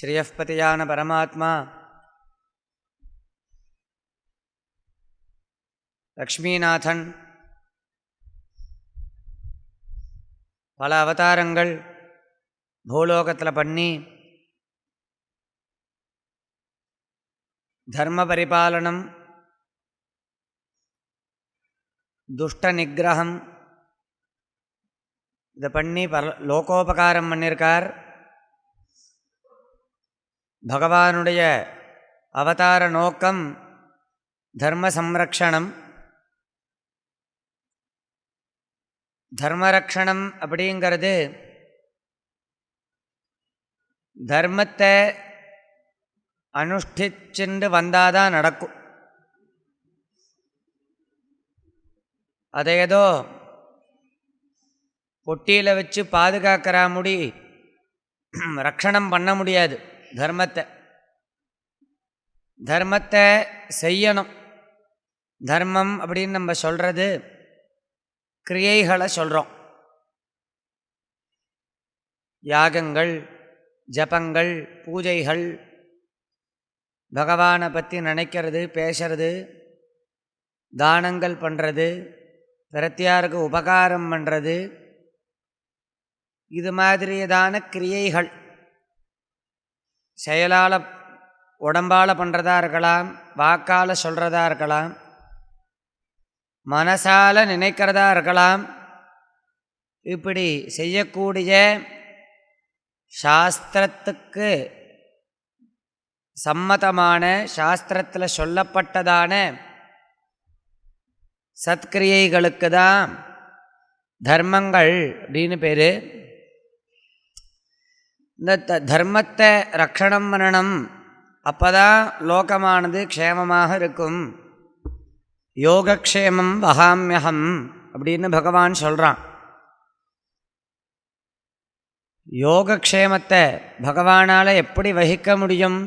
ஸ்ரீயப்பதியான பரமாத்மா. லக்ஷ்மிநாதன். பல அவதாரங்கள் பூலோகத்தில் பண்ணி தர்ம பரிபாலனம் துஷ்ட நிகிரகம் இதை பண்ணி பல லோகோபகாரம் பண்ணியிருக்கார் பகவானுடைய அவதார நோக்கம் தர்ம சம்ரக்ஷணம் தர்மரக்ஷணம் அப்படிங்கிறது தர்மத்தை அனுஷ்டிச்சுண்டு வந்தாதான் நடக்கும். அதை ஏதோ பொட்டியில் வச்சு பாதுகாக்கிறா முடி ரக்ஷணம் பண்ண முடியாது. தர்மத்தை. தர்மத்தை செய்யணும். தர்மம் அப்படின்னு நம்ம சொல்கிறது கிரியைகளை சொல்கிறோம் யாகங்கள் ஜபங்கள் பூஜைகள் பகவானை பற்றி நினைக்கிறது பேசுறது தானங்கள் பண்ணுறது பிரத்தியாருக்கு உபகாரம் பண்ணுறது இது மாதிரியதான கிரியைகள். செயலால் உடம்பால் பண்ணுறதா இருக்கலாம் வாக்கால் சொல்கிறதா இருக்கலாம் மனசால் நினைக்கிறதா இருக்கலாம் இப்படி செய்யக்கூடிய சாஸ்திரத்துக்கு சம்மதமான சாஸ்திரத்தில் சொல்லப்பட்டதான சத்கிரியைகளுக்கு தான் தர்மங்கள் அப்படின்னு பேர். இந்த த தர்மத்தை ரக்ஷணம் பண்ணணும். அப்போ தான் லோகமானது க்ஷேமமாக இருக்கும். யோகக்ஷேமம் வகாமியகம் அப்படின்னு பகவான் சொல்கிறான் யோகக்ஷேமத்தை பகவானால் எப்படி வகிக்க முடியும்?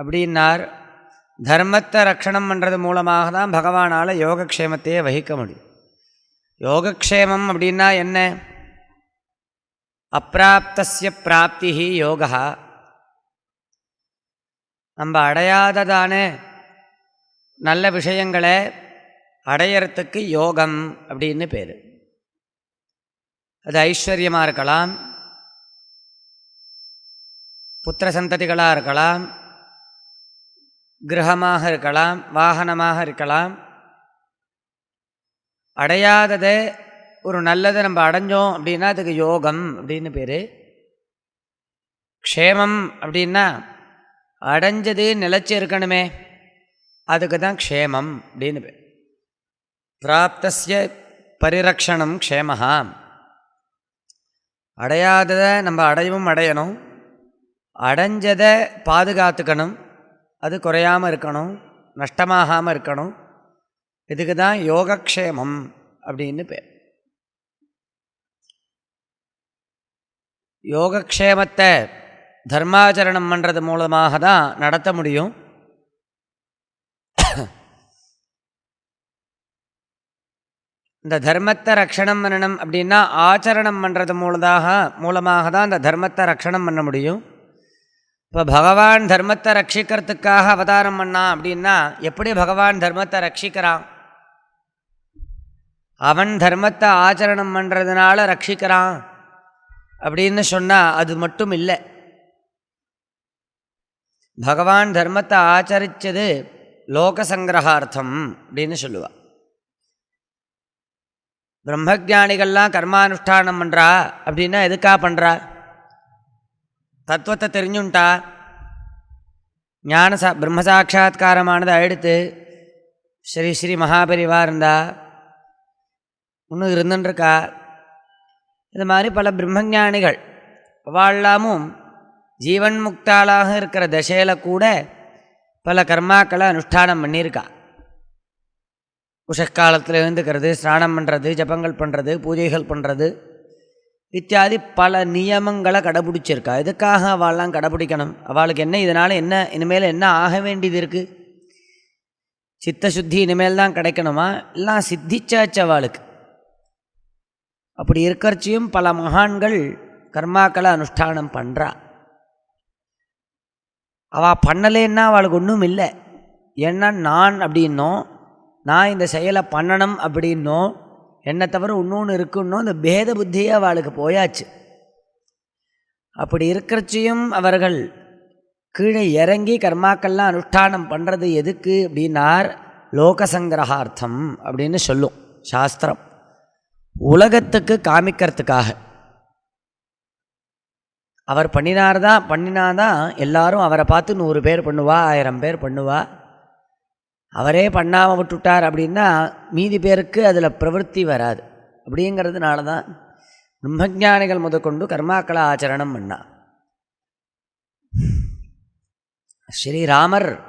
அப்படின்னார். தர்மத்தை ரக்ஷணம் பண்ணுறது மூலமாக தான் பகவானால் யோகக்ஷேமத்தையே வகிக்க முடியும். யோகக்ஷேமம் அப்படின்னா என்ன? அப்பிராப்தஸ்ய பிராப்தி யோகா நம்ம அடையாததான நல்ல விஷயங்களை அடையறத்துக்கு யோகம் அப்படின்னு பேர். அது ஐஸ்வர்யமாக இருக்கலாம். புத்திர சந்ததிகளாக இருக்கலாம். கிரகமாக இருக்கலாம். வாகனமாக இருக்கலாம். அடையாததை ஒரு நல்லதை நம்ம அடைஞ்சோம் அப்படின்னா அதுக்கு யோகம் அப்படின்னு பேர். க்ஷேமம் அப்படின்னா அடைஞ்சது நிலச்சி இருக்கணுமே. அதுக்கு தான் க்ஷேமம் அப்படின்னு பேர். பிராப்தசிய பரிரக்ஷணம் க்ஷேமஹா. அடையாததை நம்ம அடையவும் அடையணும். அடைஞ்சதை பாதுகாத்துக்கணும். அது குறையாமல் இருக்கணும். நஷ்டமாகாமல் இருக்கணும். இதுக்கு தான் யோகக்ஷேமம் அப்படின்னு பேர். யோகக்ஷேமத்தை தர்மாச்சரணம் பண்ணுறது மூலமாக தான் நடத்த முடியும். இந்த தர்மத்தை ரக்ஷணம் பண்ணணும் அப்படின்னா ஆச்சரணம் பண்ணுறது மூலதாக மூலமாக தான் இந்த தர்மத்தை ரக்ஷணம் பண்ண முடியும். இப்போ பகவான் தர்மத்தை ரட்சிக்கிறதுக்காக அவதாரம் பண்ணான் அப்படின்னா எப்படி பகவான் தர்மத்தை ரட்சிக்கிறான்? அவன் தர்மத்தை ஆச்சரணம் பண்ணுறதுனால ரட்சிக்கிறான். அப்படின்னு சொன்னால் அது மட்டும் இல்லை. பகவான் தர்மத்தை ஆச்சரித்தது லோகசங்கிரகார்த்தம் அப்படின்னு சொல்லுவாள் பிரம்மஜானிகள்லாம் கர்மானுஷ்டானம் பண்ணுறா அப்படின்னா எதுக்காக பண்ணுறா தத்துவத்தை தெரிஞ்சுன்ட்டா? ஞான சா பிரம்மசாட்சா்காரமானதை அடுத்து ஸ்ரீ ஸ்ரீ மகாபரிவா இருந்தா? இன்னும் இருந்துட்டுருக்கா இது மாதிரி பல பிரம்மஞானிகள் வாழலாமும் ஜீவன் முக்தாளாக இருக்கிற தசையில் கூட பல கர்மாக்களை அனுஷ்டானம் பண்ணியிருக்கா. உஷக்காலத்தில் எழுந்துக்கிறது ஸ்நானம் பண்ணுறது ஜபங்கள் பண்ணுறது பூஜைகள் பண்ணுறது இத்தியாதி பல நியமங்களை கடைபிடிச்சிருக்கா. எதுக்காக அவள்லாம் கடைபிடிக்கணும்? அவளுக்கு என்ன இதனால் என்ன இனிமேல் என்ன ஆக வேண்டியது இருக்குது சித்த சுத்தி இனிமேல் தான் கிடைக்கணுமா? எல்லாம் சித்திச்சாச்சு அவளுக்கு. அப்படி இருக்கிறச்சியும் பல மகான்கள் கர்மாக்களை அனுஷ்டானம் பண்ணுறா அவள் பண்ணலேன்னா அவளுக்கு ஒன்றும் இல்லை. ஏன்னா நான் அப்படின்னோம் நான் இந்த செயலை பண்ணணும் அப்படின்னோம் என்னை தவிர இன்னொன்று இருக்குன்னோ இந்த பேத புத்தியே அவளுக்கு போயாச்சு. அப்படி இருக்கிறச்சியும் அவர்கள் கீழே இறங்கி கர்மாக்கள்லாம் அனுஷ்டானம் பண்ணுறது எதுக்கு அப்படின்னார் லோகசங்கிரகார்த்தம் அப்படின்னு சொல்லும் சாஸ்திரம். உலகத்துக்கு காமிக்கிறதுக்காக. அவர் பண்ணினார் தான் பண்ணினாதான் எல்லாரும் அவரை பார்த்து நூறு பேர் பண்ணுவா ஆயிரம் பேர் பண்ணுவா. அவரே பண்ணாமல் விட்டுட்டார் அப்படின்னா மீதி பேருக்கு அதில் பிரவருத்தி வராது. அப்படிங்கிறதுனால தான் பிரம்மஜானிகள் முதற்கொண்டு கர்மாக்களை ஆச்சரணம் பண்ணா. ஸ்ரீராமர்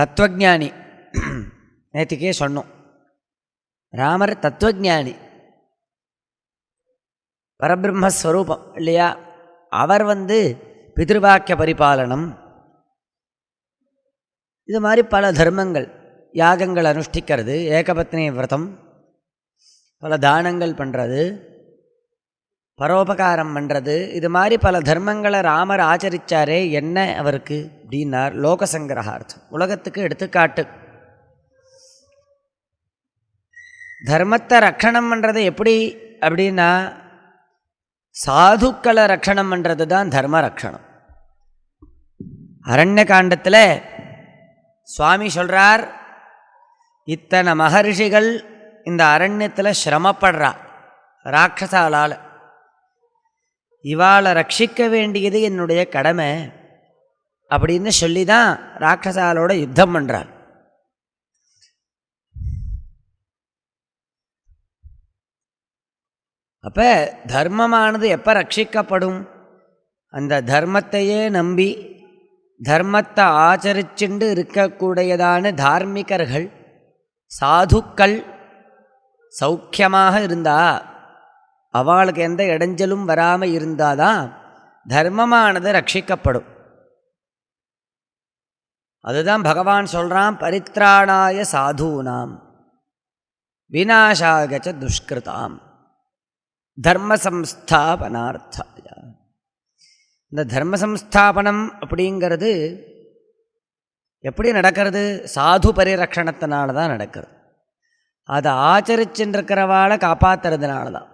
தத்துவஜானி. நேற்றுக்கே சொன்னோம். ராமர் தத்துவஜானி. பரபிரம்மஸ்வரூபம் இல்லையா? அவர் வந்து பிதிருவாக்கிய பரிபாலனம். இது மாதிரி பல தர்மங்கள் யாகங்கள் அனுஷ்டிக்கிறது ஏகபத்னி விரதம் பல தானங்கள் பண்ணுறது பரோபகாரம் பண்ணுறது இது மாதிரி பல தர்மங்களை ராமர் ஆச்சரித்தாரே என்ன அவருக்கு அப்படின்னார் லோகசங்கிரகார்த்தம் உலகத்துக்கு எடுத்துக்காட்டு. தர்மத்தை ரக்ஷணம் பண்ணுறது எப்படி அப்படின்னா சாதுக்களை ரக்ஷணம் பண்ணுறது தான் தர்ம ரக்ஷணம். அரண்ய காண்டத்தில் சுவாமி சொல்கிறார் இத்தனை மகர்ஷிகள் இந்த அரண்யத்தில் சிரமப்படுறா ராட்சசாலால். இவாளை ரட்சிக்க வேண்டியது என்னுடைய கடமை அப்படின்னு சொல்லி தான் ராட்சசாலோட யுத்தம் பண்ணுறார் அப்போ தர்மமானது எப்போ ரட்சிக்கப்படும்? அந்த தர்மத்தையே நம்பி தர்மத்தை ஆச்சரிச்சுண்டு இருக்கக்கூடியதான தார்மிகர்கள் சாதுக்கள் சௌக்கியமாக இருந்தா அவளுக்கு எந்த இடைஞ்சலும் வராமல் இருந்தால் தான் தர்மமானது ரட்சிக்கப்படும். அதுதான் பகவான் சொல்கிறான் பரித்ராணாய சாதூனாம் விநாசாகச்ச துஷ்கிருதாம். தர்ம சம்ஸ்தாபனார்த்தாய இந்த தர்ம சம்ஸ்தாபனம் அப்படிங்கிறது எப்படி நடக்கிறது? சாது பரிரக்ஷணத்தினால தான் நடக்கிறது. அதை ஆச்சரிச்சுருக்கிறவாளை காப்பாற்றுறதுனால தான்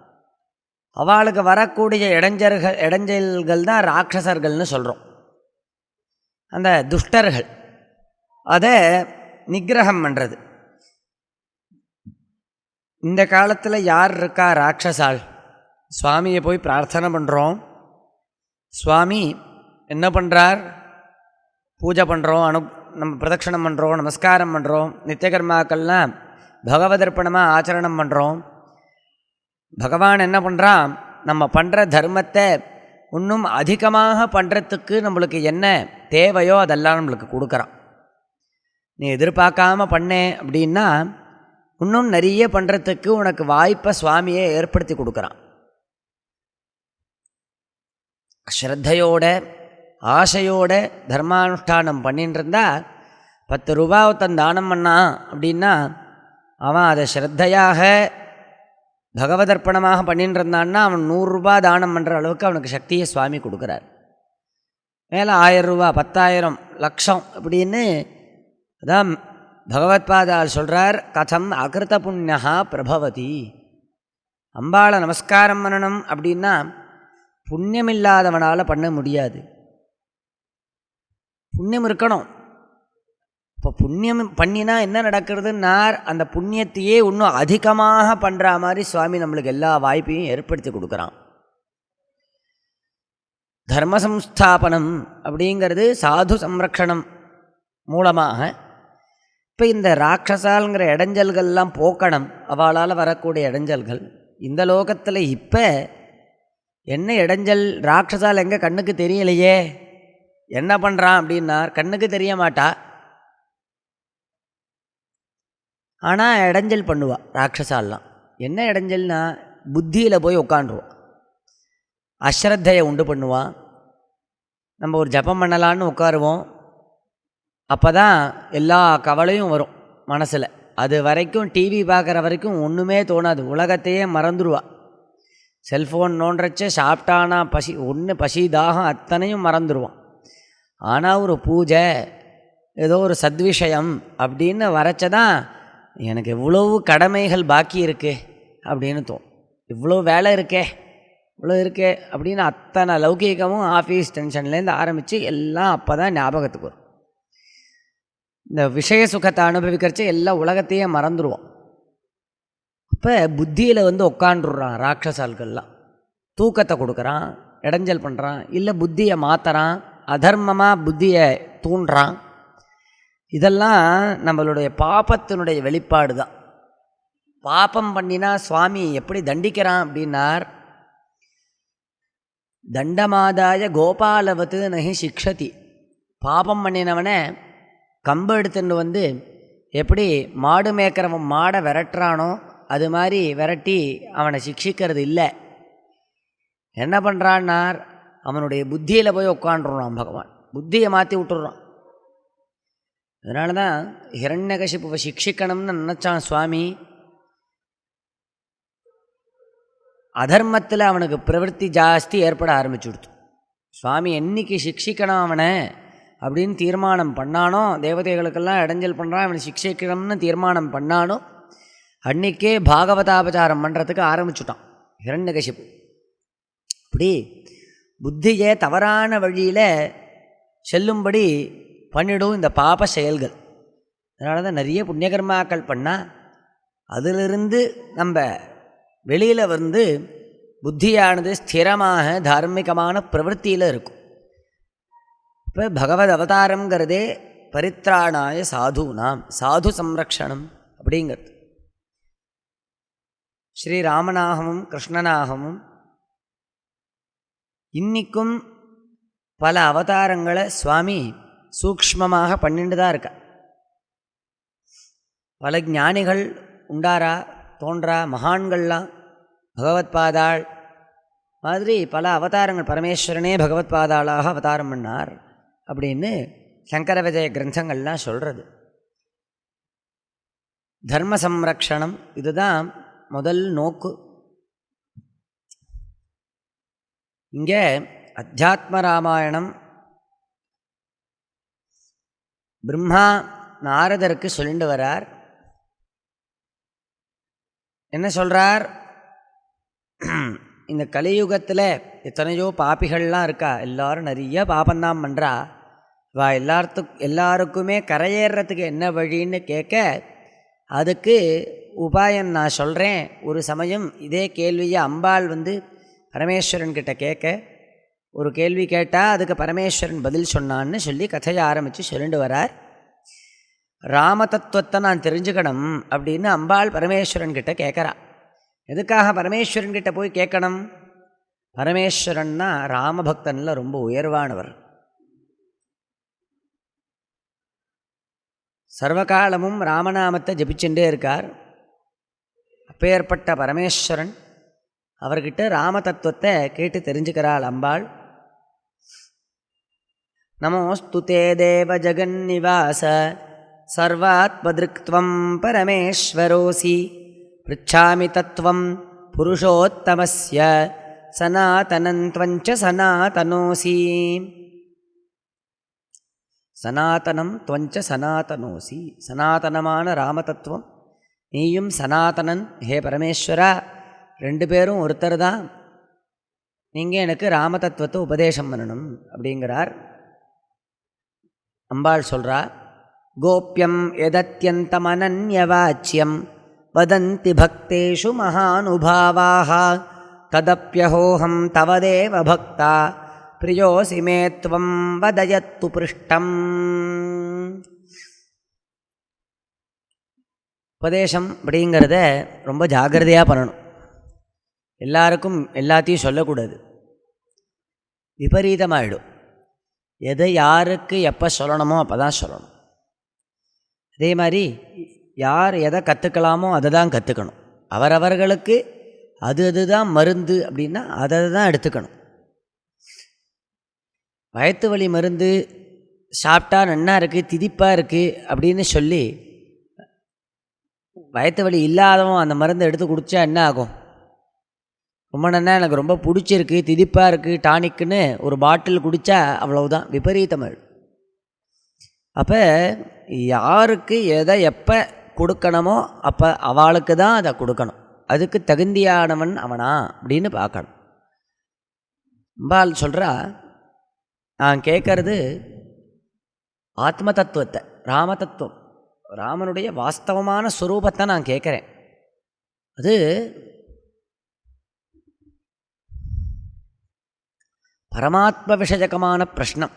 அவளுக்கு வரக்கூடிய இடைஞ்சர்கள் இடைஞ்சல்கள் தான் ராட்சசர்கள்னு சொல்கிறோம் அந்த துஷ்டர்கள் அதை நிகிரகம் பண்ணுறது இந்த காலத்தில் யார் இருக்கா ராட்சசாள்? சுவாமியை போய் பிரார்த்தனை பண்ணுறோம் சுவாமி என்ன பண்ணுறார் பூஜை பண்ணுறோம் அனு நம்ம பிரதட்சணம் பண்ணுறோம் நமஸ்காரம் பண்ணுறோம் நித்தியகர்மாக்கள்லாம் பகவதர்ப்பணமாக ஆச்சரணம் பண்ணுறோம் பகவான் என்ன பண்ணுறான் நம்ம பண்ணுற தர்மத்தை இன்னும் அதிகமாக பண்ணுறதுக்கு நம்மளுக்கு என்ன தேவையோ அதெல்லாம் நம்மளுக்கு கொடுக்குறான். நீ எதிர்பார்க்காம பண்ணேன் அப்படின்னா இன்னும் நிறைய பண்ணுறதுக்கு உனக்கு வாய்ப்பை சுவாமியை ஏற்படுத்தி கொடுக்குறான். ஸ்ரத்தையோட ஆசையோட தர்மானுஷ்டானம் பண்ணின்னுருந்தால் பத்து ரூபாவை தன் தானம் பண்ணான் அப்படின்னா அவன் அதை ஸ்ரத்தையாக பகவதர்ப்பணமாக பண்ணின்னு இருந்தான்னா அவன் நூறுரூபா தானம் பண்ணுற அளவுக்கு அவனுக்கு சக்தியை சுவாமி கொடுக்குறார். மேலே ஆயிரம் ரூபா பத்தாயிரம் லட்சம் அப்படின்னு அதான் பகவத்பாதால் சொல்கிறார் கதம் அகிருத புண்ணியா பிரபவதி. அம்பாளை நமஸ்காரம் பண்ணணும் அப்படின்னா புண்ணியம் இல்லாதவனால் பண்ண முடியாது. புண்ணியம் இருக்கணும். இப்போ புண்ணியம் பண்ணினா என்ன நடக்கிறதுன்னா அந்த புண்ணியத்தையே இன்னும் அதிகமாக பண்ணுற மாதிரி சுவாமி நம்மளுக்கு எல்லா வாய்ப்பையும் ஏற்படுத்தி கொடுக்குறான். தர்ம சம்ஸ்தாபனம் அப்படிங்கிறது சாது சம்ரக்ஷணம் மூலமாக இப்போ இந்த ராட்சசாலுங்கிற இடைஞ்சல்கள்லாம் போக்கணும். அவளால் வரக்கூடிய இடைஞ்சல்கள். இந்த லோகத்தில் இப்போ என்ன இடைஞ்சல்? ராட்சசால் எங்கே கண்ணுக்கு தெரியலையே. என்ன பண்ணுறான் அப்படின்னா கண்ணுக்கு தெரிய மாட்டா. ஆனால் இடைஞ்சல் பண்ணுவாள் ராட்சசாலாம் என்ன இடைஞ்சல்னா புத்தியில் போய் உட்காண்டுருவான் அஸ்ரத்தையை உண்டு பண்ணுவான் நம்ம ஒரு ஜபம் பண்ணலான்னு உட்காருவோம் அப்போ தான் எல்லா கவலையும் வரும் மனசில். அது வரைக்கும் டிவி பார்க்குற வரைக்கும் ஒன்றுமே தோணாது. உலகத்தையே மறந்துடுவா செல்ஃபோன் நோண்டுறச்ச சாப்பிட்டானா பசி ஒன்று பசி தாகம் அத்தனையும் மறந்துடுவான் ஆனால் ஒரு பூஜை ஏதோ ஒரு சத்விஷயம் அப்படின்னு வரைச்சதான் எனக்கு எவ்வளவு கடமைகள் பாக்கி இருக்கே அப்படின்னு தோணும். இவ்வளோ வேலை இருக்கே இவ்வளோ இருக்கே அப்படின்னு அத்தனை லௌகீகமும் ஆஃபீஸ் டென்ஷன்லேருந்து ஆரம்பித்து எல்லாம் அப்போ தான் ஞாபகத்துக்கு வரும். இந்த விஷய சுகத்தை அனுபவிக்கிறச்சு எல்லா உலகத்தையே மறந்துடுவோம் இப்போ புத்தியில் வந்து உட்காண்டுடுறான் ராட்சசால்கள்லாம். தூக்கத்தை கொடுக்குறான் இடைஞ்சல் பண்ணுறான் இல்லை புத்தியை மாற்றுறான் அதர்மமாக புத்தியை தூண்டுறான் இதெல்லாம் நம்மளுடைய பாபத்தினுடைய வெளிப்பாடு தான் பாபம் பண்ணினா சுவாமி எப்படி தண்டிக்கிறான் அப்படின்னார் தண்டமாதாய கோபாலவத்து நகி சிக்ஷதி. பாபம் பண்ணினவனை கம்பு எடுத்துன்னு வந்து எப்படி மாடு மேய்க்கிறவன் மாடை விரட்டுறானோ அது மாதிரி விரட்டி அவனை சிக்ஷிக்கிறது இல்லை. என்ன பண்ணுறான்னார் அவனுடைய புத்தியில் போய் உட்காண்டுறான் பகவான். புத்தியை மாற்றி விட்டுறான். அதனால தான் ஹிரண்யகசிப்புவை சிக்ஷிக்கணும்னு நினச்சான் சுவாமி. அதர்மத்தில் அவனுக்கு பிரவൃத்தி ஜாஸ்தி ஏற்பட ஆரம்பிச்சுடுத்து சுவாமி என்னைக்கு சிக்ஷிக்கணும் அவனை? அப்படின்னு தீர்மானம் பண்ணானோ தேவதைகளுக்கெல்லாம் இடைஞ்சல் பண்ணுறான் அவனை சிக்ஷிக்கணும்னு தீர்மானம் பண்ணானோ அன்னைக்கே பாகவதாபச்சாரம் பண்ணுறதுக்கு ஆரம்பிச்சுட்டான். ஹிரண்யகசிப்பு இப்படி புத்தியை தவறான வழியில் செல்லும்படி பண்ணிடும் இந்த பாப செயல்கள். அதனால தான் நிறைய புண்ணியகர்மாக்கள் பண்ணால் அதிலிருந்து நம்ம வெளியில் வந்து புத்தியானது ஸ்திரமாக தார்மிகமான பிரவருத்தியில் இருக்கும். இப்போ பகவத் அவதாரங்கிறதே பரித்ராணாய சாதுனாம் சாது சம்ரக்ஷணம் அப்படிங்கிறது. ஸ்ரீராமனாகவும் கிருஷ்ணனாகவும் இன்றைக்கும் பல அவதாரங்களை சுவாமி சூக்ஷ்மமாக பண்ணிட்டு தான் இருக்கா. பல ஞானிகள் உண்டாரா தோன்றா மகான்கள்லாம் பகவத் பாதாள் மாதிரி பல அவதாரங்கள் பரமேஸ்வரனே பகவத் பாதாளாக அவதாரம் பண்ணார் அப்படின்னு சங்கர விஜய கிரந்தங்கள்லாம் சொல்கிறது தர்ம சம்ரக்ஷணம் இதுதான் முதல் நோக்கு. இங்கே அத்தியாத்ம ராமாயணம் பிரம்மா நாரதருக்கு சொல்லிட்டு வரார். என்ன சொல்கிறார் இந்த கலியுகத்தில் எத்தனையோ பாப்பிகள்லாம் இருக்கா? எல்லாரும் நிறைய பாபந்தான் பண்ணுறா வா எல்லாத்துக்கு எல்லாருக்குமே கரையேறத்துக்கு என்ன வழின்னு கேட்க அதுக்கு உபாயம் நான் சொல்கிறேன் ஒரு சமயம் இதே கேள்வியை அம்பாள் வந்து பரமேஸ்வரன்கிட்ட கேட்க ஒரு கேள்வி கேட்டால் அதுக்கு பரமேஸ்வரன் பதில் சொன்னான்னு சொல்லி கதையை ஆரம்பித்து சொல்லிட்டு வரார். ராம தத்துவத்தை நான் தெரிஞ்சுக்கணும் அப்படின்னு அம்பாள் பரமேஸ்வரன்கிட்ட கேட்குறா. எதுக்காக பரமேஸ்வரன்கிட்ட போய் கேட்கணும்? பரமேஸ்வரன்னா ராமபக்தனில் ரொம்ப உயர்வானவர். சர்வகாலமும் ராமநாமத்தை ஜபிச்சுட்டே இருக்கார். அப்பேற்பட்ட பரமேஸ்வரன் அவர்கிட்ட ராம தத்துவத்தை கேட்டு தெரிஞ்சுக்கிறாள் அம்பாள். நமோஸ்து தே தேவ ஜெகன்னிவாச சர்வாத்மதிருக்துவம் பரமேஸ்வரோசி பிருச்சாமி தத்துவம் புருஷோத்தமஸ்ய சனாதனந்த்வஞ்ச சனாதனோசி சனாதனம் துவஞ்ச சனாதனோசி சனாதனமான ராமதத்துவம் நீயும் சனாதனன் ஹே பரமேஸ்வரா ரெண்டு பேரும் ஒருத்தர் தான். நீங்கள் எனக்கு ராம தத்துவத்தை உபதேசம் பண்ணணும் அப்படிங்கிறார். அம்பாள் சொல்கிறா கோப்பியம் எதத்யந்தமனன்யவாச்சியம் வதந்தி பக்தேஷு மகானுபாவாக ததப்பியஹோஹம் தவதேவ பக்தா பிரியோசி துவம் வதயத்து பிருஷ்டம் உபதேசம் அப்படிங்கிறத ரொம்ப ஜாகிரதையாக பண்ணணும். எல்லாருக்கும் எல்லாத்தையும் சொல்லக்கூடாது. விபரீதமாகிடும் எதை யாருக்கு எப்போ சொல்லணுமோ அப்போ தான் சொல்லணும். அதே மாதிரி யார் எதை கற்றுக்கலாமோ அதை தான் கற்றுக்கணும் அவரவர்களுக்கு அது அதுதான் மருந்து அப்படின்னா அதை தான் எடுத்துக்கணும். வயத்து வலி மருந்து சாப்பிட்டா நன்னா இருக்குது திதிப்பாக இருக்குது அப்படின்னு சொல்லி வயத்து வலி இல்லாதவன் அந்த மருந்தை எடுத்து குடித்தா என்ன ஆகும்? ரொம்ப நன்னா எனக்கு ரொம்ப பிடிச்சிருக்கு திதிப்பாக இருக்குது டானிக்குன்னு ஒரு பாட்டில் குடித்தா அவ்வளவுதான். விபரீதமிழ். அப்போ யாருக்கு எதை எப்போ கொடுக்கணுமோ எதை எப்போ கொடுக்கணுமோ அப்போ அவளுக்கு தான் அதை கொடுக்கணும். அதுக்கு தகுந்தியானவன் அவனா அப்படின்னு பார்க்கணும். அம்பாள் சொல்கிறா நான் கேட்கறது ஆத்ம தத்துவத்தை ராம தத்துவம். ராமனுடைய வாஸ்தவமான ஸ்வரூபத்தை நான் கேட்குறேன். அது பரமாத்ம விஷயகமான பிரஷ்னம்.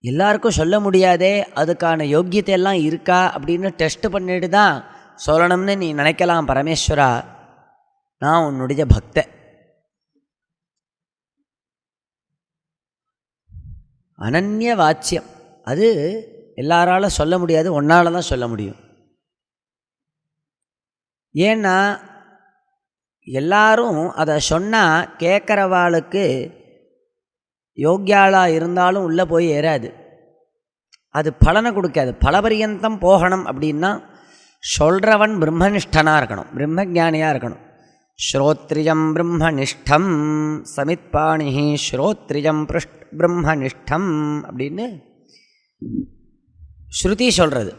எல்லாருக்கும் சொல்ல முடியாதே அதுக்கான யோக்கியத்தை எல்லாம் இருக்கா அப்படின்னு டெஸ்ட் பண்ணிட்டு தான் சொல்லணும்னு நீ நினைக்கலாம் பரமேஸ்வரா. நான் உன்னுடைய பக்த. அனன்ய வாச்சியம். அது எல்லாரால சொல்ல முடியாது ஒன்றால் தான் சொல்ல முடியும். ஏன்னா எல்லாரும் அதை சொன்னால் கேட்குறவாளுக்கு யோக்கியாளாக இருந்தாலும் உள்ளே போய் ஏறாது. அது பலனை கொடுக்காது. பலபரியந்தம் போகணும் அப்படின்னா சொல்கிறவன் பிரம்மனிஷ்டனாக இருக்கணும். பிரம்மஜானியாக இருக்கணும். ஸ்ரோத்ரியம் பிரம்மனிஷ்டம் சமித்பாணி ஸ்ரோத்ரியம் பிரஷ் பிரம்மனிஷ்டம் அப்படின்னு ஸ்ருதி சொல்கிறது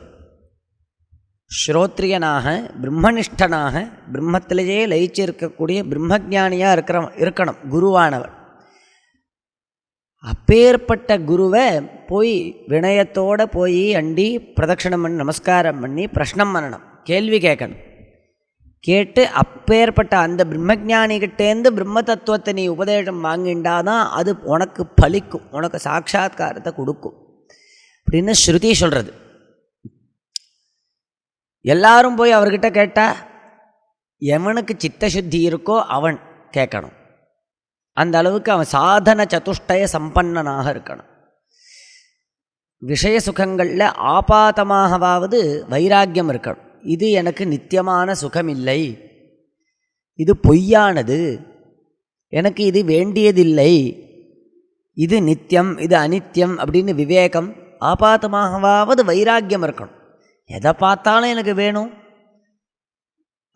ஸ்ரோத்ரியனாக பிரம்மனிஷ்டனாக பிரம்மத்திலேயே லயிச்சு இருக்கக்கூடிய பிரம்மஜானியாக இருக்கிற இருக்கணும் குருவானவர். அப்பேற்பட்ட குருவை போய் வினயத்தோடு போய் அண்டி பிரதட்சணம் பண்ணி நமஸ்காரம் பண்ணி பிரஷ்னம் பண்ணணும் கேள்வி கேட்கணும். கேட்டு அப்பேற்பட்ட அந்த பிரம்மஜானிகிட்டேருந்து பிரம்ம தத்துவத்தை நீ உபதேசம் வாங்கிண்டாதான் அது உனக்கு பலிக்கும் உனக்கு சாட்சா்காரத்தை கொடுக்கும். அப்படின்னு ஸ்ருதி சொல்கிறது எல்லாரும் போய் அவர்கிட்ட கேட்டால் எவனுக்கு சித்தசுத்தி இருக்கோ அவன் கேட்கணும். அந்த அளவுக்கு அவன் சாதன சதுஷ்டய சம்பன்னனாக இருக்கணும். விஷய சுகங்களில் ஆபாதமாகவாவது வைராக்கியம் இருக்கணும். இது எனக்கு நித்தியமான சுகம் இல்லை இது பொய்யானது. எனக்கு இது வேண்டியதில்லை. இது நித்தியம் இது அனித்தியம் அப்படின்னு விவேகம் ஆபாத்தமாகவாவது வைராக்கியம் இருக்கணும் எதை பார்த்தாலும் எனக்கு வேணும்.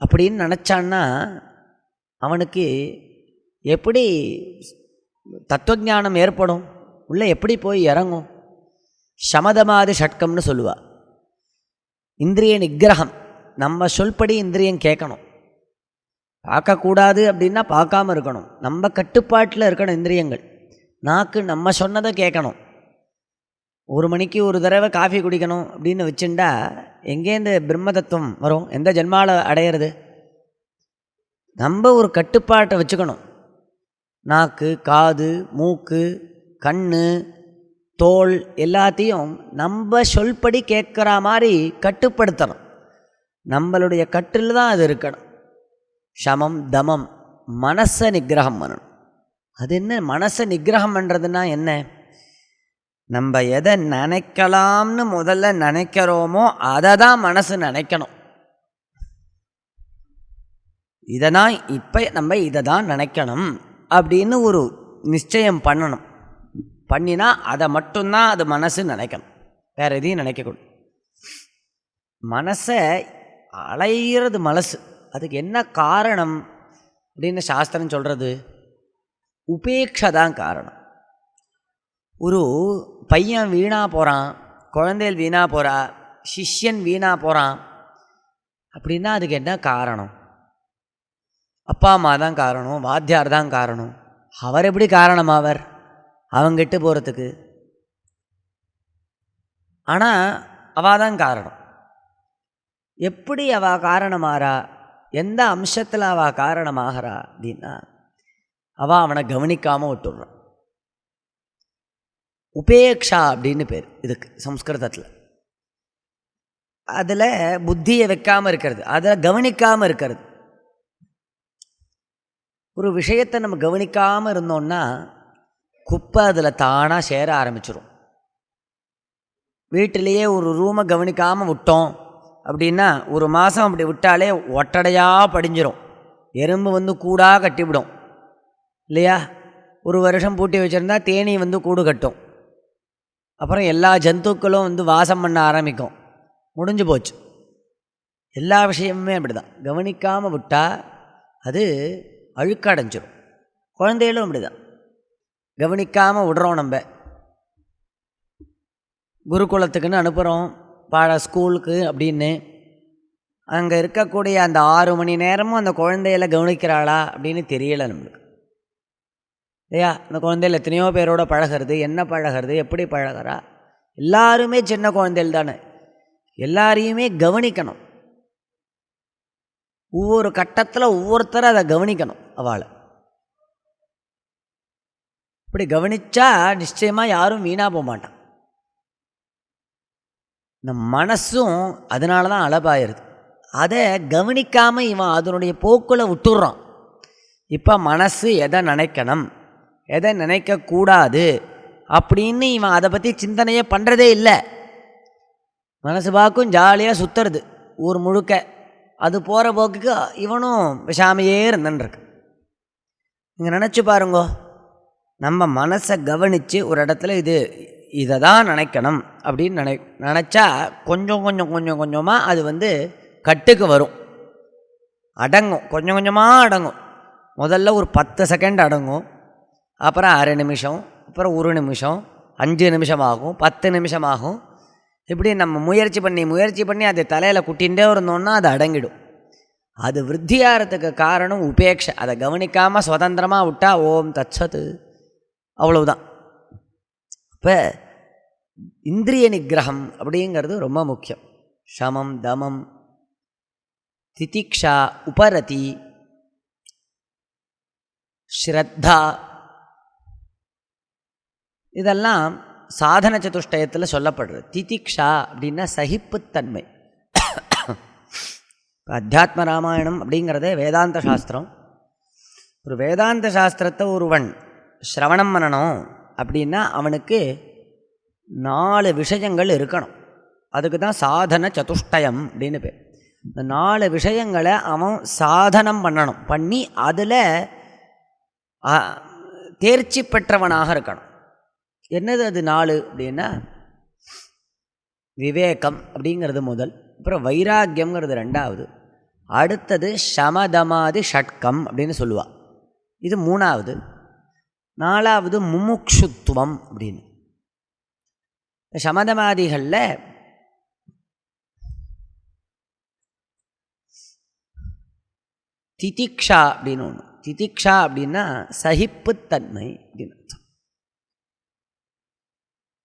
அப்படின்னு நினச்சான்னா அவனுக்கு எப்படி தத்துவஞானம் ஏற்படும்? உள்ளே எப்படி போய் இறங்கும்? சமதமாதி ஷட்கம்னு சொல்லுவாள் இந்திரிய நிகிரகம் நம்ம சொல்படி இந்திரியம் கேட்கணும். பார்க்கக்கூடாது அப்படின்னா பார்க்காம இருக்கணும். நம்ம கட்டுப்பாட்டில் இருக்கணும் இந்திரியங்கள். நாக்கு நம்ம சொன்னதை கேட்கணும். ஒரு மணிக்கு ஒரு தடவை காஃபி குடிக்கணும் அப்படின்னு வச்சுண்டா எங்கேருந்து பிரம்ம தத்துவம் வரும்? எந்த ஜென்மாவில் அடையிறது? நம்ம ஒரு கட்டுப்பாட்டை வச்சுக்கணும். நாக்கு காது மூக்கு கண் தோல் எல்லாத்தையும் நம்ம சொல்படி கேட்குற மாதிரி கட்டுப்படுத்தணும். நம்மளுடைய கட்டில் தான் அது இருக்கணும். சமம் தமம் மனசை நிகிரகம் பண்ணணும். அது என்ன? மனசை நிகிரகம் பண்ணுறதுன்னா என்ன? நம்ம எதை நினைக்கலாம்னு முதல்ல நினைக்கிறோமோ அதை தான் மனசு நினைக்கணும். இதை தான் இப்போ நம்ம இதை தான் நினைக்கணும் அப்படின்னு ஒரு நிச்சயம் பண்ணணும். பண்ணினா அதை மட்டும்தான் அது மனசு நினைக்கணும். வேறு எதையும் நினைக்கக்கூடாது. மனசை அலையிறது மனசு. அதுக்கு என்ன காரணம் அப்படின்னு சாஸ்திரம் சொல்கிறது உபேட்சை தான் காரணம். ஒரு பையன் வீணாக போகிறான் குழந்தைகள் வீணாக போகிறா சிஷ்யன் வீணாக போகிறான் அப்படின்னா அதுக்கு என்ன காரணம்? அப்பா அம்மா தான் காரணம் வாத்தியார் தான் காரணம். அவர் எப்படி காரணம் அவர் அவங்கிட்டு போகிறதுக்கு ஆனால் அவள் தான் காரணம். எப்படி அவள் காரணமாறா? எந்த அம்சத்தில் அவள் காரணமாகறா அப்படின்னா அவள் அவனை கவனிக்காமல் விட்டுடுறான் உபேக்ஷா அப்படின்னு பேர் இதுக்கு சம்ஸ்கிருதத்தில். அதில் புத்தியை வைக்காமல் இருக்கிறது அதை கவனிக்காமல் இருக்கிறது. ஒரு விஷயத்தை நம்ம கவனிக்காமல் இருந்தோம்னா குப்பை அதில் தானாக சேர ஆரம்பிச்சிடும் வீட்டிலேயே ஒரு ரூமை கவனிக்காமல் விட்டோம் அப்படின்னா ஒரு மாதம் அப்படி விட்டாலே ஒட்டடையாக படிஞ்சிடும் எறும்பு வந்து கூடாக கட்டிவிடும். இல்லையா? ஒரு வருஷம் பூட்டி வச்சுருந்தா தேனி வந்து கூடு கட்டும். அப்புறம் எல்லா ஜந்துக்களும் வந்து வாசம் பண்ண ஆரம்பிக்கும். முடிஞ்சு போச்சு. எல்லா விஷயமுமே அப்படி தான் கவனிக்காமல் விட்டால் அது அழுக்கடைஞ்சிடும் குழந்தைகளும் அப்படி தான் கவனிக்காமல் விடுறோம் நம்ம. குருகுலத்துக்குன்னு அனுப்புகிறோம் பாட ஸ்கூலுக்கு அப்படின்னு. அங்கே இருக்கக்கூடிய அந்த ஆறு மணி நேரமும் அந்த குழந்தையில கவனிக்கிறாளா அப்படின்னு தெரியலை நம்மளுக்கு. இல்லையா? அந்த குழந்தைகள் எத்தனையோ பேரோட பழகிறது என்ன பழகிறது எப்படி பழகிறா? எல்லாருமே சின்ன குழந்தைகள் தானே. எல்லாரையுமே கவனிக்கணும். ஒவ்வொரு கட்டத்தில் ஒவ்வொருத்தரும் அதை கவனிக்கணும் அவளை. இப்படி கவனிச்சா நிச்சயமாக யாரும் வீணாக போக மாட்டான். இந்த மனசும் அதனால தான் அளபாயிருது அதை கவனிக்காமல் இவன் அதனுடைய போக்கில் விட்டுடுறான் இப்போ மனசு எதை நினைக்கணும்? எதை நினைக்கக்கூடாது அப்படின்னு இவன் அதை பற்றி சிந்தனையே பண்ணுறதே இல்லை. மனசு பார்க்கும் ஜாலியாக சுற்றுறது ஊர் முழுக்க. அது போகிற போக்குக்கு இவனும் விஷாமையே இருந்துருக்கு நீங்கள் நினச்சி பாருங்கோ நம்ம மனசை கவனித்து ஒரு இடத்துல இது இதை தான் நினைக்கணும் அப்படின்னு நினை நினச்சா கொஞ்சம் கொஞ்சம் கொஞ்சம் கொஞ்சமாக அது வந்து கட்டுக்கு வரும். அடங்கும் கொஞ்சம் கொஞ்சமாக அடங்கும். முதல்ல ஒரு பத்து செகண்ட் அடங்கும். அப்புறம் அரை நிமிஷம் அப்புறம் ஒரு நிமிஷம் அஞ்சு நிமிஷம் ஆகும் பத்து நிமிஷம் ஆகும் இப்படி நம்ம முயற்சி பண்ணி முயற்சி பண்ணி அதை தலையில் குட்டின்ண்டே இருந்தோன்னா அது அடங்கிடும். அது விருத்தியாகிறதுக்கு காரணம் உபேட்சை அதை கவனிக்காமல் சுதந்திரமாக விட்டால் ஓம் தச்சது அவ்வளவுதான். இப்போ இந்திரிய நிகிரகம் அப்படிங்கிறது ரொம்ப முக்கியம். சமம் தமம் திதிக்ஷா உபரதி ஸ்ரத்தா இதெல்லாம் சாதன சதுஷ்டயத்தில் சொல்லப்படுறது திதிக்ஷா அப்படின்னா சகிப்புத்தன்மை. அத்தியாத்ம ராமாயணம் அப்படிங்கிறதே வேதாந்த சாஸ்திரம். ஒரு வேதாந்த சாஸ்திரத்தை ஒருவன் ஸ்ரவணம் பண்ணணும் அப்படின்னா அவனுக்கு நாலு விஷயங்கள் இருக்கணும். அதுக்கு தான் சாதன சதுஷ்டயம் அப்படின்னு பேர். இந்த நாலு விஷயங்களை அவன் சாதனம் பண்ணணும். பண்ணி அதில் தேர்ச்சி பெற்றவனாக இருக்கணும். என்னது அது நாலு அப்படின்னா விவேகம் அப்படிங்கிறது முதல். அப்புறம் வைராக்கியங்கிறது ரெண்டாவது. அடுத்தது சமதமாதி ஷட்கம் அப்படின்னு சொல்லுவாள் இது மூணாவது. நாலாவது முமுக்ஷுத்துவம் அப்படின்னு. சமதமாதிகளில் திதிக்ஷா அப்படின்னு ஒன்று திதிக்ஷா அப்படின்னா சகிப்புத்தன்மை அப்படின்னு.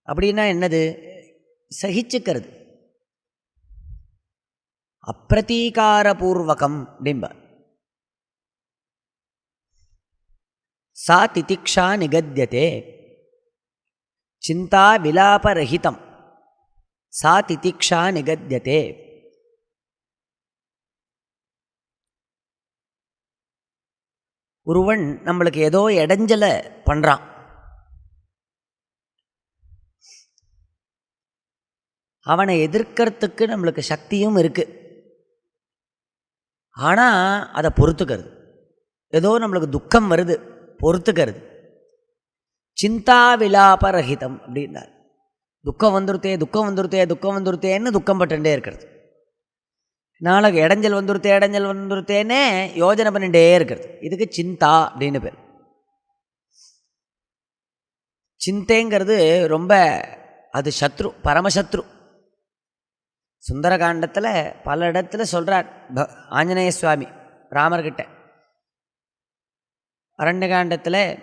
அப்படின்னா என்னது? சகிச்சுக்கிறது. அப்பிரதீகாரபூர்வகம் அப்படிம்ப. சா திதிக்ஷா நிகத்தியதே. சிந்தா விலாபரஹிதம். சா திதிக்ஷா நிகத்தியதே. ஒருவன் நம்மளுக்கு ஏதோ இடைஞ்சலை பண்ணுறான் அவனை எதிர்க்கிறதுக்கு நம்மளுக்கு சக்தியும் இருக்குது ஆனால் அதை பொறுத்துக்கிறது. ஏதோ நம்மளுக்கு துக்கம் வருது பொறுத்துக்கிறது. சிந்தா விலாபரஹிதம் அப்படின்னார். துக்கம் வந்துருத்தே துக்கம் வந்துருத்தே துக்கம் வந்துருத்தேன்னு துக்கம் பட்டுட்டே இருக்கிறது. நாளைக்கு இடைஞ்சல் வந்துருத்தே இடைஞ்சல் வந்துருத்தேன்னே யோஜனை பண்ணிகிட்டே இருக்கிறது. இதுக்கு சிந்தா அப்படின்னு பேர். சிந்தைங்கிறது ரொம்ப அது சத்ரு பரமசத்ரு. சுந்தரகாண்டத்தில் பல இடத்துல சொல்கிறார் ப ஆஞ்சநேய சுவாமி ராமர்கிட்ட. அரண்யகாண்டத்தில்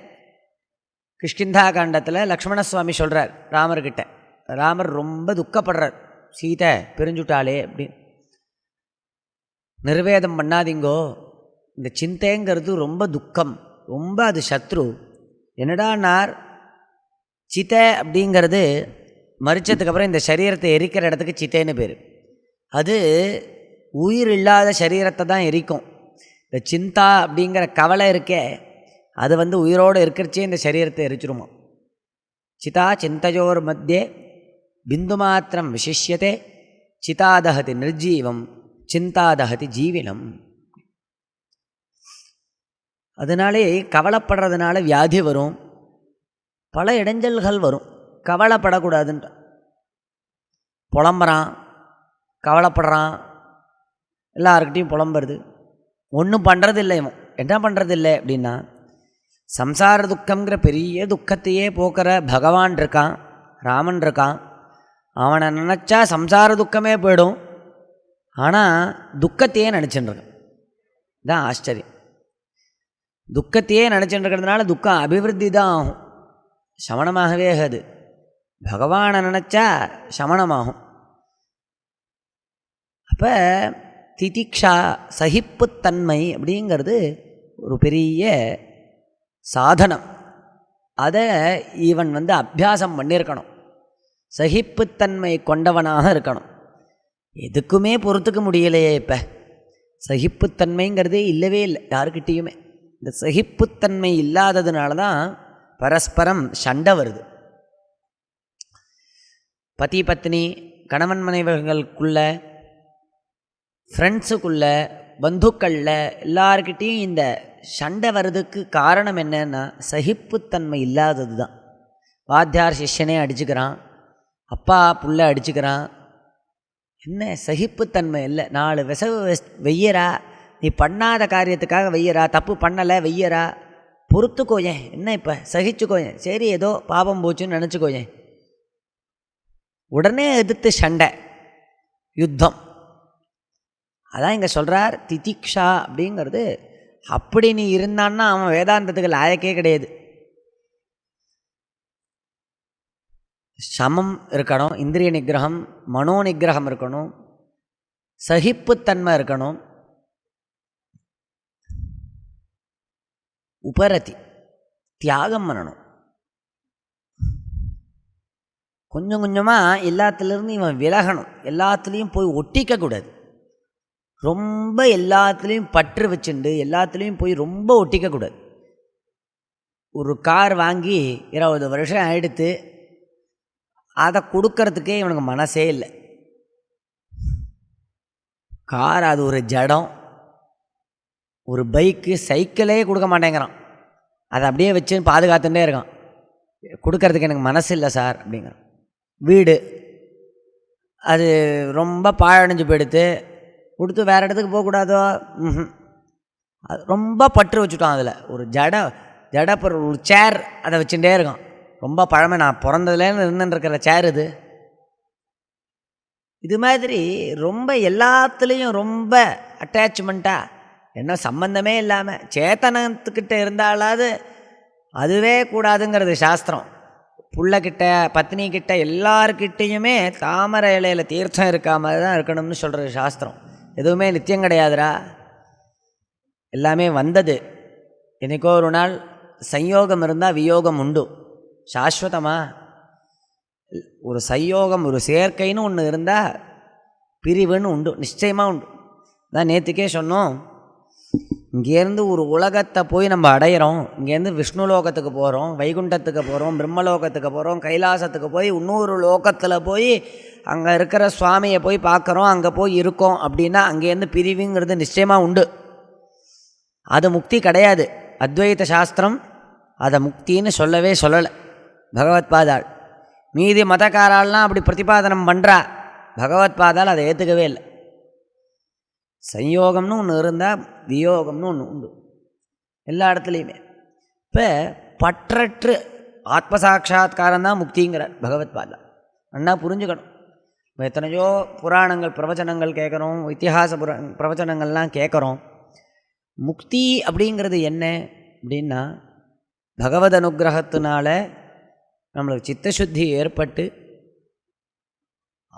கிஷ்கிந்தா காண்டத்தில் லக்ஷ்மண சுவாமி சொல்கிறார் ராமர்கிட்ட. ராமர் ரொம்ப துக்கப்படுறார். சீதை பிரிஞ்சுட்டாளே அப்படின்னு. நிர்வேதம் பண்ணாதீங்கோ. இந்த சிந்தைங்கிறது ரொம்ப துக்கம். ரொம்ப அது சத்ரு. என்னடானார் சித்தை அப்படிங்கிறது மறிச்சதுக்கப்புறம் இந்த சரீரத்தை எரிக்கிற இடத்துக்கு சித்தைன்னு பேர். அது உயிர் இல்லாத சரீரத்தை தான் எரிக்கும். இந்த சிந்தா அப்படிங்கிற கவலை இருக்கே அது வந்து உயிரோடு இருக்கிறச்சே இந்த சரீரத்தை எரிச்சிருமா? சிதா சிந்தையோர் மத்தியே பிந்து மாத்திரம் விசிஷ்யதே சிதாதகதி நிர்ஜீவம் சிந்தாதகதி ஜீவினம். அதனாலே கவலைப்படுறதுனால வியாதி வரும் பல இடைஞ்சல்கள் வரும். கவலைப்படக்கூடாதுன்ற. புலம்புறான் கவலைப்படுறான். எல்லாருக்கிட்டையும் புலம்புறது. ஒன்றும் பண்ணுறதில்லை இவன். என்ன பண்ணுறது இல்லை அப்படின்னா சம்சார துக்கங்கிற பெரிய துக்கத்தையே போக்குற பகவான் இருக்கான் ராமன் இருக்கான். அவனை நினச்சா சம்சார துக்கமே போயிடும். ஆனால் துக்கத்தையே நினச்சிட்டுருக்கான் தான் ஆச்சரியம். துக்கத்தையே நினச்சிட்டு இருக்கிறதுனால துக்கம் அபிவிருத்தி தான் ஆகும். சமணமாகவே ஆகாது. பகவானை நினச்சா சமணமாகும். இப்போ திதிக்ஷா சகிப்புத்தன்மை அப்படிங்கிறது ஒரு பெரிய சாதனம். அதை இவன் வந்து அபியாசம் பண்ணியிருக்கணும் சகிப்புத்தன்மை கொண்டவனாக இருக்கணும். எதுக்குமே பொறுத்துக்க முடியலையே இப்போ. சகிப்புத்தன்மைங்கிறதே இல்லவே இல்லை யாருக்கிட்டேயுமே. இந்த சகிப்புத்தன்மை இல்லாததுனால தான் பரஸ்பரம் சண்டை வருது. பதி பத்னி கணவன் மனைவர்களுக்குள்ள ஃப்ரெண்ட்ஸுக்குள்ளே பந்துக்களில் எல்லார்கிட்டேயும் இந்த சண்டை வர்றதுக்கு காரணம் என்னன்னா சகிப்புத்தன்மை இல்லாதது தான் வாத்தியார் சிஷ்யனே அடிச்சுக்கிறான். அப்பா புள்ள அடிச்சுக்கிறான். என்ன? சகிப்புத்தன்மை இல்லை. நாலு விசவு வெஸ்- வெய்யரா நீ பண்ணாத காரியத்துக்காக வெய்யரா தப்பு பண்ணலை வெய்யரா பொறுத்துக்கோயேன் என்ன இப்போ? சகிச்சுக்கோயேன் சரி ஏதோ பாபம் போச்சுன்னு நினச்சிக்கோயேன் உடனே எதிர்த்து சண்டை. யுத்தம். அதான் இங்கே சொல்கிறார் திதிக்ஷா அப்படிங்கிறது அப்படி நீ இருந்தான்னா அவன் வேதாந்தத்துக்கு லாயக்கே கிடையாது. சமம் இருக்கணும் இந்திரிய நிகிரகம் மனோ நிகிரகம் இருக்கணும் சகிப்புத்தன்மை இருக்கணும். உபரதி தியாகம் பண்ணணும். கொஞ்சம் கொஞ்சமாக எல்லாத்துலேருந்து இவன் விலகணும் எல்லாத்துலேயும் போய் ஒட்டிக்கக்கூடாது ரொம்ப எல்லாத்துலேயும் பற்று வச்சுண்டு எல்லாத்துலேயும் போய் ரொம்ப ஒட்டிக்கக்கூடாது. ஒரு கார் வாங்கி இருபது வருஷம் ஆயிடுத்து அதை கொடுக்கறதுக்கே இவனுக்கு மனசே இல்லை. கார் அது ஒரு ஜடம். ஒரு பைக்கு சைக்கிளே கொடுக்க மாட்டேங்கிறான். அதை அப்படியே வச்சு பாதுகாத்துட்டே இருக்கான். கொடுக்கறதுக்கு எனக்கு மனசு இல்லை சார் அப்படிங்கிறான். வீடு. அது ரொம்ப பாழடைஞ்சு போயிடுத்து. கொடுத்து வேறு இடத்துக்கு போகக்கூடாதோ? ம்ஹும். அது ரொம்ப பற்று வச்சுட்டான் அதில். ஒரு ஜட ஜட ஒரு சேர் அதை வச்சுட்டே இருக்கான். ரொம்ப பழமை. நான் பிறந்ததுலேருந்து இருந்துருக்கிற சேர் இது. இது மாதிரி ரொம்ப எல்லாத்துலேயும் ரொம்ப அட்டாச்மெண்ட்டாக என்ன சம்பந்தமே இல்லாமல் சேத்தனத்துக்கிட்ட இருந்தாலாவது அதுவே கூடாதுங்கிறது சாஸ்திரம். புள்ளக்கிட்ட பத்னிக்கிட்ட எல்லாருக்கிட்டேயுமே எல்லார்கிட்டேயுமே தாமரை இலையில் தீர்த்தம் இருக்கா மாதிரி தான் இருக்கணும்னு சொல்கிறது சாஸ்திரம். எதுவுமே நித்தியம் கிடையாதுடா. எல்லாமே வந்தது. என்னைக்கோ ஒரு நாள் சம்யோகம் இருந்தால் வியோகம் உண்டு. சாஸ்வதமாக ஒரு சயோகம் ஒரு சேர்க்கைன்னு ஒன்று இருந்தால் பிரிவுன்னு உண்டு. நிச்சயமாக உண்டு. தான் நேற்றுக்கே சொன்னோம். இங்கேருந்து ஒரு உலகத்தை போய் நம்ம அடையிறோம். இங்கேருந்து விஷ்ணு லோகத்துக்கு போகிறோம் வைகுண்டத்துக்கு போகிறோம் பிரம்மலோகத்துக்கு போகிறோம் கைலாசத்துக்கு போய் இன்னொரு லோகத்தில் போய் அங்கே இருக்கிற சுவாமியை போய் பார்க்குறோம் அங்கே போய் இருக்கோம் அப்படின்னா அங்கேருந்து பிரிவுங்கிறது நிச்சயமாக உண்டு. அது முக்தி கிடையாது. அத்வைத சாஸ்திரம் அதை முக்தின்னு சொல்லவே சொல்லலை. பகவத் பாதாள். மீதி மதக்காரால்லாம் அப்படி பிரதிபாதனம் பண்ணுறா பகவத்பாதால் அதை ஏற்றுக்கவே இல்லை. சம்யோகம்னு ஒன்று இருந்தால் வியோகம்னு ஒன்று உண்டு. எல்லா இடத்துலையுமே. இப்போ பற்றற்று ஆத்மசாட்சா்காரம் தான் முக்திங்கிறார் பகவத்பாதா அண்ணா புரிஞ்சுக்கணும். இப்போ எத்தனையோ புராணங்கள் பிரவச்சனங்கள் கேட்குறோம் இத்திஹாச புரா பிரவச்சனங்கள்லாம் கேட்குறோம். முக்தி அப்படிங்கிறது என்ன அப்படின்னா பகவத் அனுகிரகத்தினால நம்மளுக்கு சித்தசுத்தி ஏற்பட்டு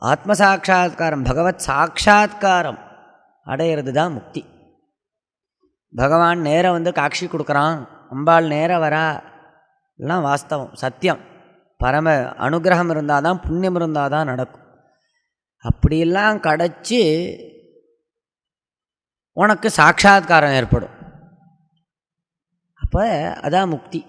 ஆத்மசாட்சா்காரம் பகவத் சாட்சா்காரம் அடையிறது தான் முக்தி. பகவான் நேராக வந்து காட்சி கொடுக்குறான். அம்பாள் நேராக வரா. எல்லாம் வாஸ்தவம் சத்தியம். பரம அனுகிரகம் இருந்தால் தான் புண்ணியம் இருந்தால் தான் நடக்கும். அப்படியெல்லாம் கிடச்சி உனக்கு சாட்சாத்காரம் ஏற்படும். அப்போ அதான் முக்தி.